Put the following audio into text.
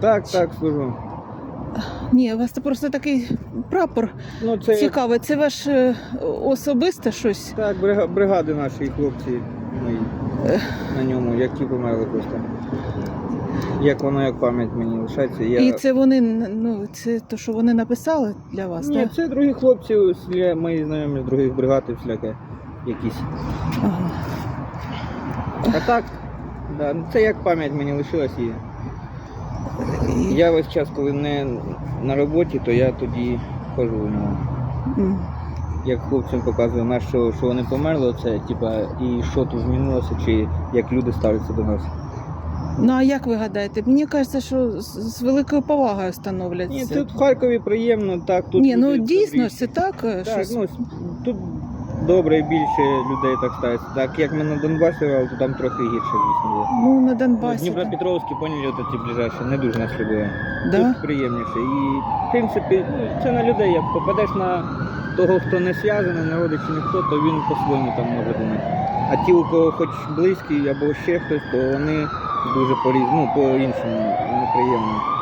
Так, так, служу. Ні, у вас це просто такий прапор Ну, це цікавий. Це ваш е, особисте щось? так, брига- бригади наші хлопці мої на ньому, які померли просто. Як воно як пам'ять мені лишається. Я... І це вони ну це то, що вони написали для вас, Ні, так? це другі хлопці, мої знайомі з других бригад і всяке якісь. Ага. А так, да, ну, це як пам'ять мені лишилась І- я весь час, коли не на роботі, то я тоді ходжу у нього. М. Як хлопцям показую, на що, що вони померли, оце, типа, і що тут змінилося, чи як люди ставляться до нас. Ну а як ви гадаєте? Мені кажеться, що з, з великою повагою становляться. Ні, тут в Харкові приємно, так, тут Ні, ну дійсно, це так. е, Так, щось- ну тут добре і більше людей так ставиться. Так як ми на Донбасі, але то там трохи гірше, звісно, було. ну на Ну, Донбасі. Дніпропетровські, поняли, от ці ближайші, не дуже нас любили. Да? Тут приємніше. І в принципі, ну, це на людей. Як попадеш на того, хто не зв'язаний, не родич, ніхто, то він по-своєму там може думати. А ті, у кого хоч близький або ще хтось, то вони дуже по ну, по-іншому, неприємно.